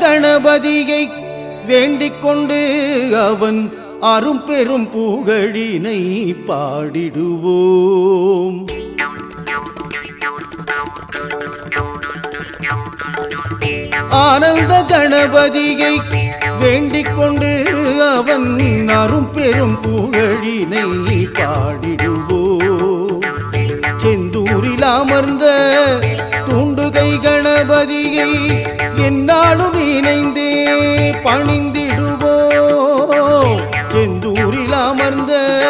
கணபதியை வேண்டிக் கொண்டு அவன் அரும் பெரும் புகழினை பாடிடுவோம். ஆனந்த கணபதியை வேண்டிக் கொண்டு அவன் அரும் பெரும் புகழினை பாடிடுவோம். செந்தூரில் அமர்ந்த தூண்டுகை கணபதியை என்னாலும் இணைந்தே பணிந்திடுவோம். எந்தூரில் அமர்ந்த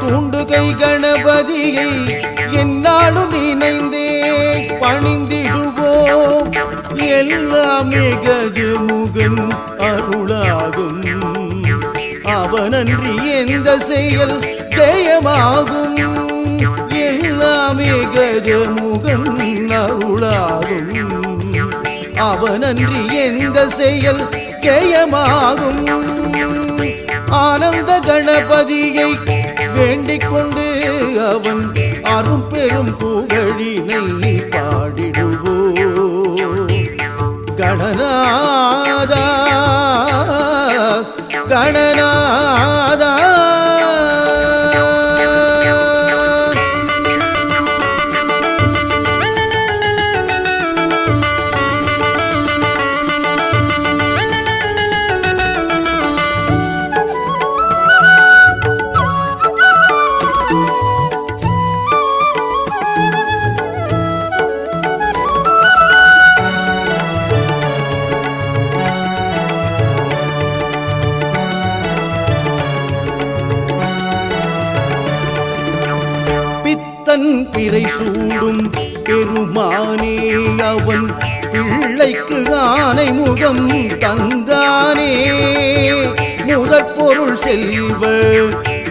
தூண்டு கை கணபதியை என்னாலும் இணைந்தே பணிந்திடுவோம். எல்லாமே கஜமுகன் அருளாகும். அவனன்றி எந்த செயல் ஜெயமாகும். எல்லாமே கஜமுகன் அருளாகும். அவனன்றி எந்த செயல் கேயமாகும்? ஆனந்த கணபதியை வேண்டிக் கொண்டு அவன் அரும் பெரும் புகழினை பாடிடுவோ கணநாதா தன் பிறை சூடும் பெருமானே அவன் பிள்ளைக்கு ஆனை முகம் தந்தானே. முதற் பொருள் செல்வ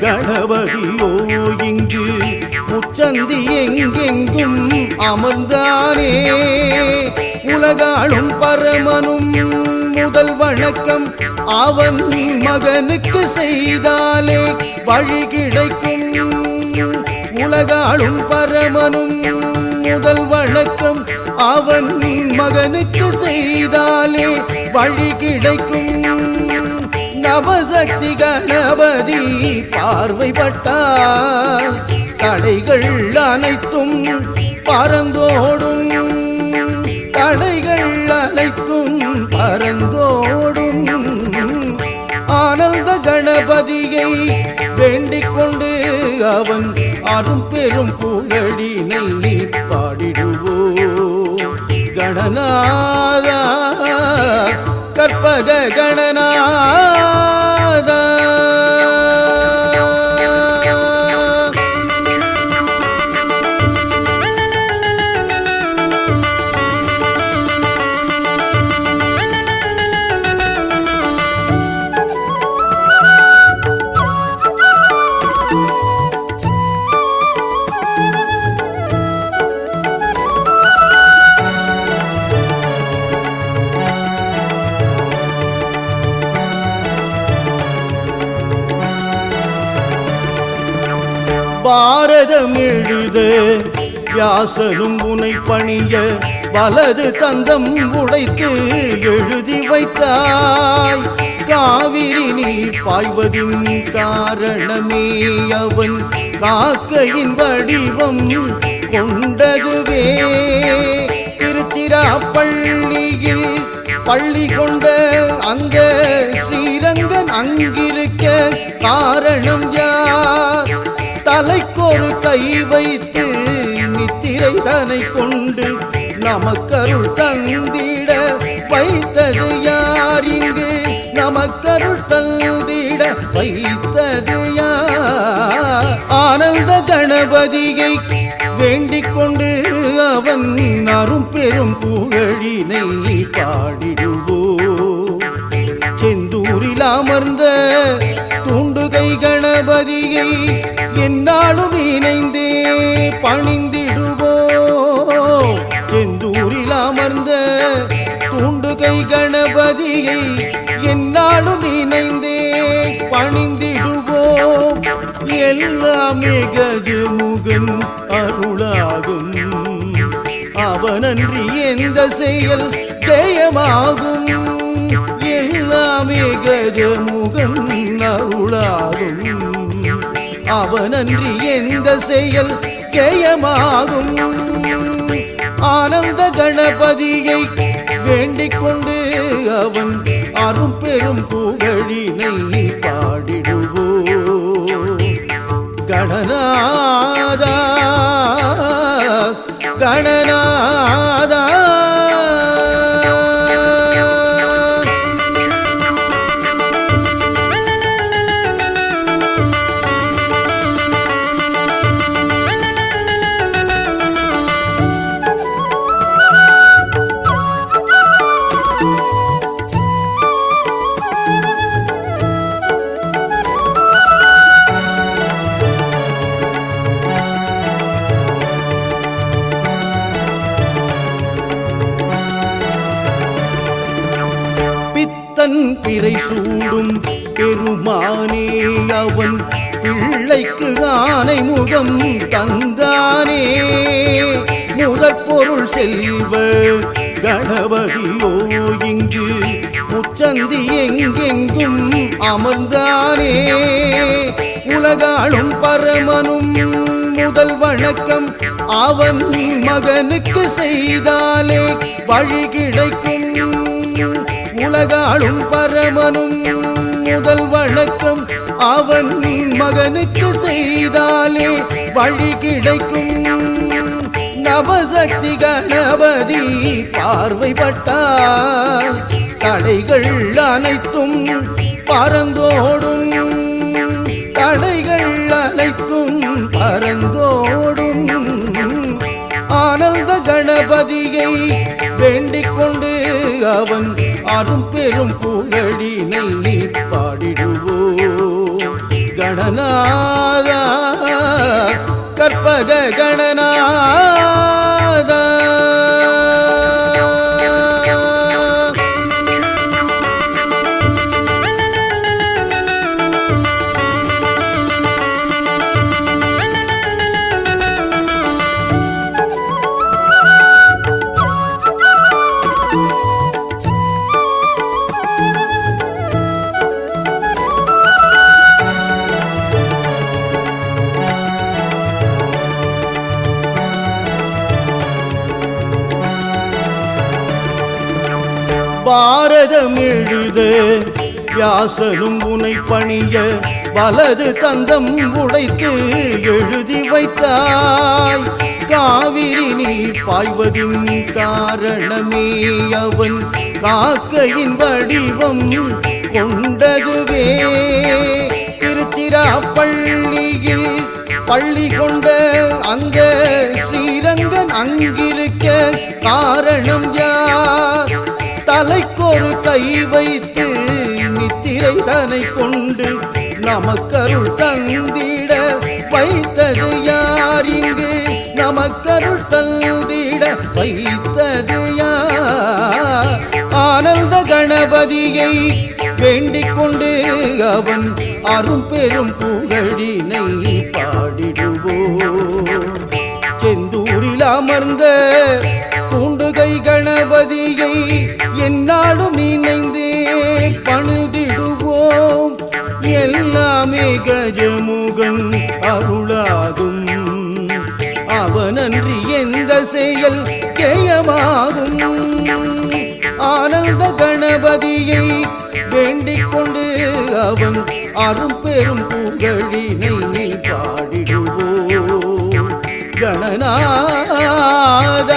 கணபதியோ இங்கு முச்சந்தி எங்கெங்கும் அமர்ந்தானே. உலகாளும் பரமனும் முதல் வணக்கம் அவன் மகனுக்கு செய்தாலே வழி கிடைக்கும். உலகாளும் பரமனும் முதல் வணக்கம் அவன் மகனுக்கு செய்தாலே வழி கிடைக்கும். நவசக்தி கணபதி பார்வைப்பட்டால் தடைகள் அனைத்தும் பறந்தோடும். ஆனந்த கணபதியை வேண்டிக் கொண்டு அவன் அரும் பெரும் புகழினை பாடிடுவோ. கணநாதா கற்பக கணநாதா பாரதம் எழுத வியாசரும் உனை பணிய வலது தந்தம் உடைத்து எழுதி வைத்தாய். காவிரி நீர் பாய்வதின் காரணமே அவன் காக்கையின் வடிவம் கொண்டதுவே. திருத்திராப்பள்ளியில் பள்ளி கொண்ட அந்த ஸ்ரீரங்கன் அங்கிருக்க காரணம் யார் தலைக்கொரு கை வைத்து நித்திரை தனை கொண்டு நமக்கருள் தந்திட வைத்தது யார் இங்கு? நமக்கருள் தந்திட வைத்தது யார்? ஆனந்த கணபதியை வேண்டிக் கொண்டு அவன் அரும் பெரும் புகழினை பாடிடுவோ. செந்தூரில் அமர்ந்த துண்டுகை கணபதியை நாளும் இணைந்தே பணிந்திடுவோம். செந்தூரில் அமர்ந்த தூண்டுகை கணபதியை என்னாலும் இணைந்தே பணிந்திடுவோம். எல்லாமே கஜமுகன் அருளாகும். அவனன்றி எந்த செயல் ஜெயமாகும். எல்லாமே கஜமுகன் அருளாகும். அவனன்றி எந்த செயல் கேயமாகும். ஆனந்த கணபதியை வேண்டிக் கொண்டு அவன் அரும் பெரும் புகழினை பாடிடுவோ கணநாதா தன் பிறை சூடும் பெருமானே அவன் பிள்ளைக்கு ஆனை முகம் தந்தானே. முதற் பொருள் செல்வ கணபதியோ இங்கு முச்சந்தி எங்கெங்கும் அமர்ந்தானே. உலகாளும் பரமனும் முதல் வணக்கம் அவன் மகனுக்கு செய்தாலே வழி கிடைக்கும். உலகாளும் பரமனும் முதல் வணக்கம் அவன் மகனுக்கு செய்தாலே வழி கிடைக்கும். நவசக்தி கணபதி பார்வைப்பட்டால் தடைகள் அனைத்தும் பறந்தோடும். தடைகள் அனைத்தும் பறந்தோடும். ஆனந்த கணபதியை வேண்டிக் கொண்டு அவன் அரும் பெரும் புகழினை பாடிடுவோ. கணநாதா கற்பக கணநாத பாரதம் எழுத வியாசனும் உனை பணிய வலது தந்தம் உடைத்து எழுதி வைத்தாய். காவிரி நீர் பாய்வதின் காரணமே அவன் காக்கையின் வடிவம் கொண்டதுவே. திருத்திராப்பள்ளியில் பள்ளி கொண்ட அங்க ஸ்ரீரங்கன் அங்கிருக்க காரணம் யார்? தலைக்கொரு கை வைத்து நித்திரை தனை கொண்டு நமக்கருள் தந்திட வைத்தது யார் இங்கு? நமக்கருள் தந்திட வைத்தது யார்? ஆனந்த கணபதியை வேண்டிக் கொண்டு அவன் அரும் பெரும் புகழினை பாடிடுவோ செந்தூரில் அமர்ந்த பூண்டுகை கணபதியை என்னாலும் நினைந்தே பணிதிடுவோம். எல்லாமே கஜமுகன் அருளாகும். அவனன்றி எந்த செயல் கேயமாகும். ஆனந்த கணபதியை வேண்டிக் கொண்டு அவன் அரும் பெரும் புகழினை பாடிடுவோம். கணநாத